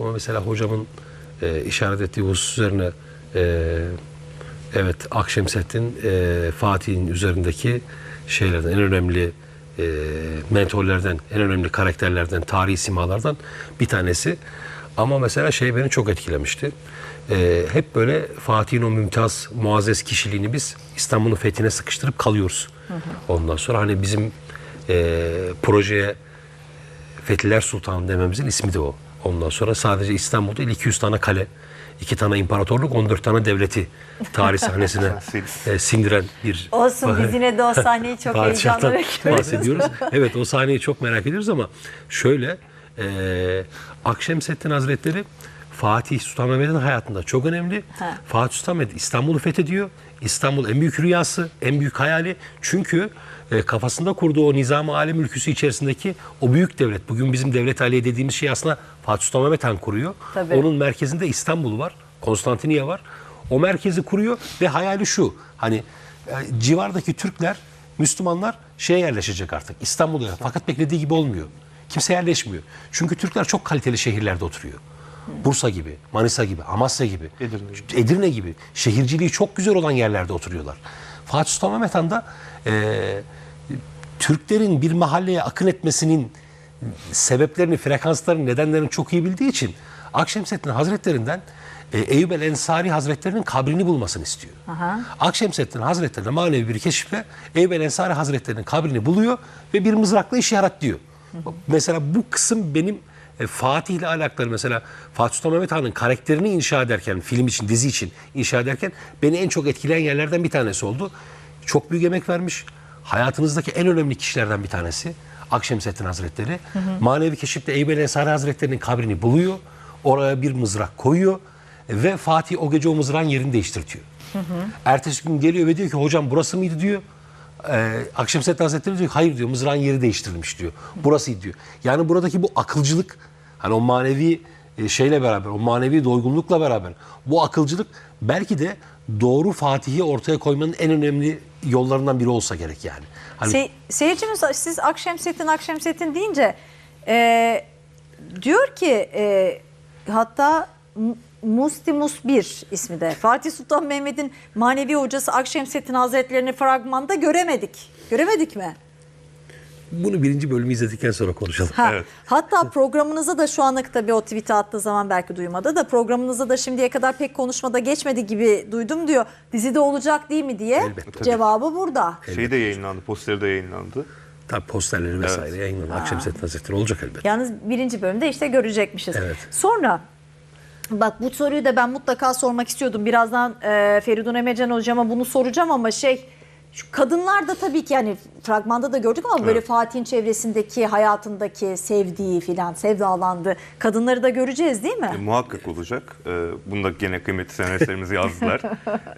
Ama mesela hocamın e, işaret ettiği husus üzerine e, evet Akşemseddin e, Fatih'in üzerindeki şeylerden en önemli e, mentorlardan, en önemli karakterlerden, tarihi simalardan bir tanesi. Ama mesela şey beni çok etkilemişti. E, hep böyle Fatih'in o mümtaz, muazzez kişiliğini biz İstanbul'un fethine sıkıştırıp kalıyoruz. Ondan sonra hani bizim e, projeye Fethiler Sultanı dememizin ismi de o. Ondan sonra sadece İstanbul'da değil 200 tane kale, 2 tane imparatorluk, 14 tane devleti tarih sahnesine e, sindiren bir Olsun biz yine de o sahneyi çok heyecanla bahsediyoruz. Evet o sahneyi çok merak ediyoruz ama şöyle e, Akşemseddin Hazretleri Fatih Sultan Mehmet'in hayatında çok önemli. Ha. Fatih Sultan Mehmet İstanbul'u fethediyor. İstanbul en büyük rüyası, en büyük hayali. Çünkü e, kafasında kurduğu o nizam-ı alem ülküsü içerisindeki o büyük devlet. Bugün bizim devlet aliye dediğimiz şey aslında Fatih Sultan Mehmet Han kuruyor. Tabii. Onun merkezinde İstanbul var, Konstantiniye var. O merkezi kuruyor ve hayali şu. Hani e, civardaki Türkler, Müslümanlar şeye yerleşecek artık. İstanbul'a. Fakat beklediği gibi olmuyor. Kimse yerleşmiyor. Çünkü Türkler çok kaliteli şehirlerde oturuyor. Bursa gibi, Manisa gibi, Amasya gibi, Edirne Edirne gibi şehirciliği çok güzel olan yerlerde oturuyorlar. Fatih Sultan Mehmet Han da e, Türklerin bir mahalleye akın etmesinin sebeplerini, frekanslarını, nedenlerini çok iyi bildiği için Akşemseddin Hazretlerinden e, Eyüp el Ensari Hazretlerinin kabrini bulmasını istiyor. Aha. Akşemseddin Hazretleri manevi bir keşifle Eyüp el Ensari Hazretlerinin kabrini buluyor ve bir mızrakla işaret diyor. Mesela bu kısım benim e, Fatih ile alakalı mesela Fatih Sultan Mehmet Han'ın karakterini inşa ederken, film için, dizi için inşa ederken beni en çok etkileyen yerlerden bir tanesi oldu. Çok büyük emek vermiş. Hayatınızdaki en önemli kişilerden bir tanesi Akşemseddin Hazretleri. Manevi keşifte Eyüp el Ensari Hazretleri'nin kabrini buluyor. Oraya bir mızrak koyuyor ve Fatih o gece o mızrağın yerini değiştirtiyor. Ertesi gün geliyor ve diyor ki hocam burası mıydı diyor. Ee, Akşemseddin Hazretleri diyor ki, hayır diyor mızrağın yeri değiştirilmiş diyor. Burasıydı diyor. Yani buradaki bu akılcılık hani o manevi e, şeyle beraber o manevi doygunlukla beraber bu akılcılık belki de doğru Fatih'i ortaya koymanın en önemli yollarından biri olsa gerek yani. Hani Se- seyircimiz siz Akşemseddin Akşemseddin deyince e, diyor ki e, hatta Mustimus 1 ismi de Fatih Sultan Mehmet'in manevi hocası Akşemseddin Hazretlerini fragmanda göremedik. Göremedik mi? bunu birinci bölümü izledikten sonra konuşalım. Ha, Evet. Hatta programınıza da şu anlık tabii o tweet'i attığı zaman belki duymadı da programınıza da şimdiye kadar pek konuşmada geçmedi gibi duydum diyor. Dizide olacak değil mi diye. Elbette. Cevabı burada. Şey de yayınlandı, posteri de yayınlandı. Tabii posterleri vesaire yayınlandı. Akşemseddin Hazretleri olacak elbette. Yalnız birinci bölümde işte görecekmişiz. Evet. Sonra bak bu soruyu da ben mutlaka sormak istiyordum. Birazdan e, Feridun Emecan hocama bunu soracağım ama şey şu kadınlar da tabii ki yani fragmanda da gördük ama böyle Evet. Fatih'in çevresindeki hayatındaki sevdiği filan sevdalandı. Kadınları da göreceğiz değil E, mi? muhakkak olacak. E, bunu da gene kıymetli senaristlerimiz yazdılar.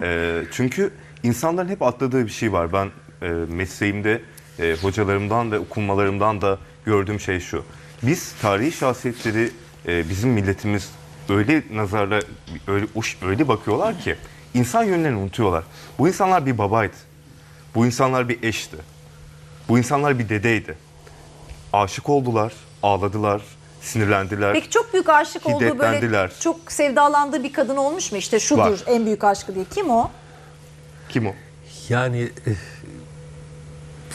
E, çünkü insanların hep atladığı bir şey var. Ben e, mesleğimde e, hocalarımdan ve okunmalarımdan da gördüğüm şey şu. Biz tarihi şahsiyetleri e, bizim milletimiz öyle nazarla öyle uş- öyle bakıyorlar ki insan yönlerini unutuyorlar. Bu insanlar bir babaydı. Bu insanlar bir eşti. Bu insanlar bir dedeydi. Aşık oldular, ağladılar, sinirlendiler. Peki çok büyük aşık olduğu böyle çok sevdalandığı bir kadın olmuş mu? İşte şudur Var. en büyük aşkı diye. Kim o? Kim o? Yani e,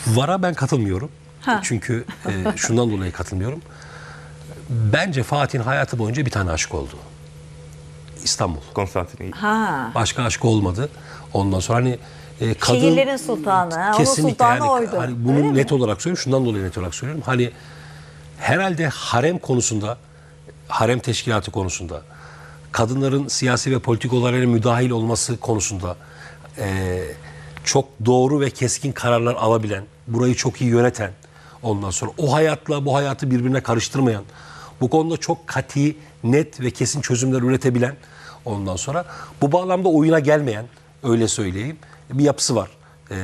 VAR'a ben katılmıyorum. Ha. Çünkü e, şundan dolayı katılmıyorum. Bence Fatih'in hayatı boyunca bir tane aşk oldu. İstanbul. Konstantin. Ha. Başka aşk olmadı. Ondan sonra hani e, kadın... Şehirlerin sultanı. ha, Onun Kesinlikle sultanı yani oydu. Hani Öyle bunu mi? net olarak söylüyorum. Şundan dolayı net olarak söylüyorum. Hani herhalde harem konusunda, harem teşkilatı konusunda, kadınların siyasi ve politik olaylara müdahil olması konusunda eee, çok doğru ve keskin kararlar alabilen, burayı çok iyi yöneten, ondan sonra o hayatla bu hayatı birbirine karıştırmayan, bu konuda çok kati, net ve kesin çözümler üretebilen, ondan sonra bu bağlamda oyuna gelmeyen, öyle söyleyeyim, bir yapısı var. Eee,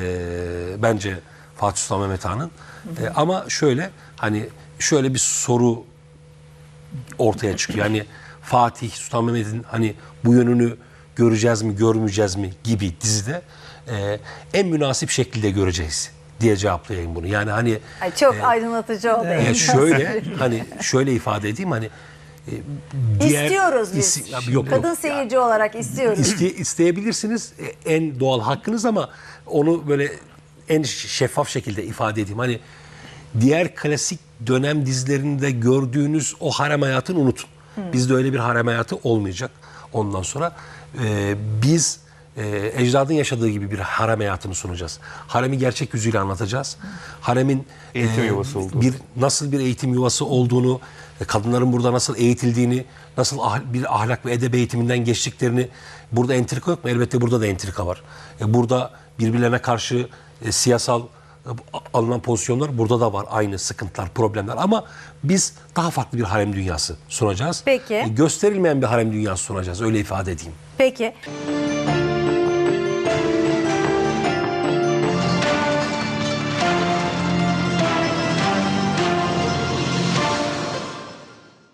bence Fatih Sultan Mehmet Han'ın. Eee, ama şöyle, hani şöyle bir soru ortaya çıkıyor. Yani Fatih Sultan Mehmet'in hani bu yönünü göreceğiz mi, görmeyeceğiz mi gibi dizide e, en münasip şekilde göreceğiz diye cevaplayayım bunu. Yani hani Ay çok aydınlatıcı oldu. e, şöyle hani şöyle ifade edeyim hani e, diğer İstiyoruz biz. isim- Abi yok, Kadın yok. seyirci olarak istiyoruz. İste, isteyebilirsiniz E, en doğal hakkınız ama onu böyle en şeffaf şekilde ifade edeyim. Hani diğer klasik dönem dizilerinde gördüğünüz o harem hayatını unutun. Bizde öyle bir harem hayatı olmayacak. Ondan sonra e, biz e, ecdadın yaşadığı gibi bir harem hayatını sunacağız. Haremi gerçek yüzüyle anlatacağız. Haremin Eğitim yuvası olduğunu. bir nasıl bir eğitim yuvası olduğunu, e, kadınların burada nasıl eğitildiğini, nasıl ah- bir ahlak ve edeb eğitiminden geçtiklerini burada entrika yok mu? Elbette burada da entrika var. E, Burada birbirlerine karşı e, siyasal e, alınan pozisyonlar burada da var. Aynı sıkıntılar, problemler ama biz daha farklı bir harem dünyası sunacağız. Peki. E, Gösterilmeyen bir harem dünyası sunacağız. Öyle ifade edeyim. Peki. thank you